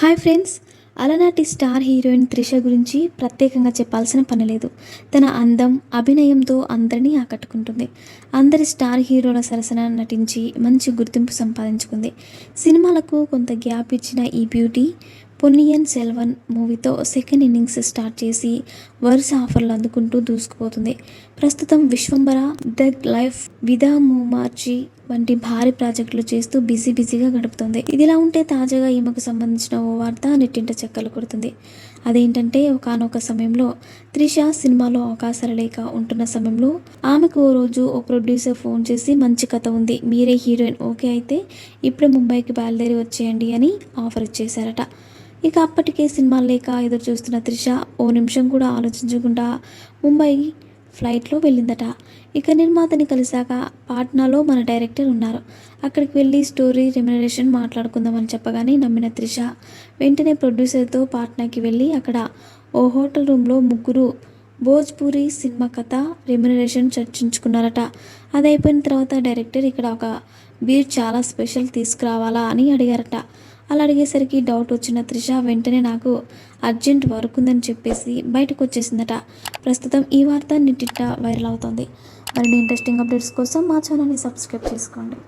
Hi friends. అలనాటి star heroine Trisha గురించి ప్రత్యేకంగా చెప్పాల్సిన పని లేదు. తన అందం అభినయంతో అందరినీ ఆకట్టుకుంటుంది. అందరి స్టార్ హీరోల సరసన నటించి మంచి గుర్తింపు సంపాదించుకుంది. సినిమాలకు కొంత గ్యాప్ ఇచ్చిన ఈ బ్యూటీ పొన్నియన్ సెల్వన్ మూవీతో సెకండ్ ఇన్నింగ్స్ స్టార్ట్ చేసి వరుస ఆఫర్లు అందుకుంటూ దూసుకుపోతుంది. ప్రస్తుతం విశ్వంబర దగ్ లైఫ్ విదా మూమార్చి వంటి భారీ ప్రాజెక్టులు చేస్తూ బిజీ బిజీగా గడుపుతుంది. ఇదిలా ఉంటే తాజాగా ఈమెకు సంబంధించిన ఓ వార్త నెట్టింట చెక్కలు కొడుతుంది. అదేంటంటే ఒకనొక సమయంలో త్రిష సినిమాలో అవకాశాలు లేక ఉంటున్న సమయంలో ఆమెకు ఓ రోజు ఓ ప్రొడ్యూసర్ ఫోన్ చేసి మంచి కథ ఉంది. మీరే హీరోయిన్. ఓకే అయితే ఇప్పుడే ముంబైకి బయలుదేరి వచ్చేయండి అని ఆఫర్ ఇచ్చేశారట. ఇక అప్పటికే సినిమాలు లేక ఎదురు చూస్తున్న త్రిష ఓ నిమిషం కూడా ఆలోచించకుండా ముంబై ఫ్లైట్లో వెళ్ళిందట. ఇక నిర్మాతని కలిశాక పాట్నాలో మన డైరెక్టర్ ఉన్నారు. అక్కడికి వెళ్ళి స్టోరీ రెమ్యునరేషన్ మాట్లాడుకుందామని చెప్పగానే నమ్మిన త్రిష వెంటనే ప్రొడ్యూసర్తో పాట్నాకి వెళ్ళి అక్కడ ఓ హోటల్ రూమ్లో ముగ్గురు భోజ్పూరి సినిమా కథ రెమ్యునరేషన్ చర్చించుకున్నారట. అది అయిపోయిన తర్వాత డైరెక్టర్ ఇక్కడ ఒక బీర్ చాలా స్పెషల్ తీసుకురావాలా అని అడిగారట. అలా అడిగేసరికి డౌట్ వచ్చిన త్రిష వెంటనే నాకు అర్జెంట్ వర్క్ ఉందని చెప్పేసి బయటకు వచ్చేసిందట ప్రస్తుతం ఈ వార్త నిట్టిట్ట వైరల్ అవుతుంది. మరిన్ని ఇంట్రెస్టింగ్ అప్డేట్స్ కోసం మా ఛానల్ని సబ్స్క్రైబ్ చేసుకోండి.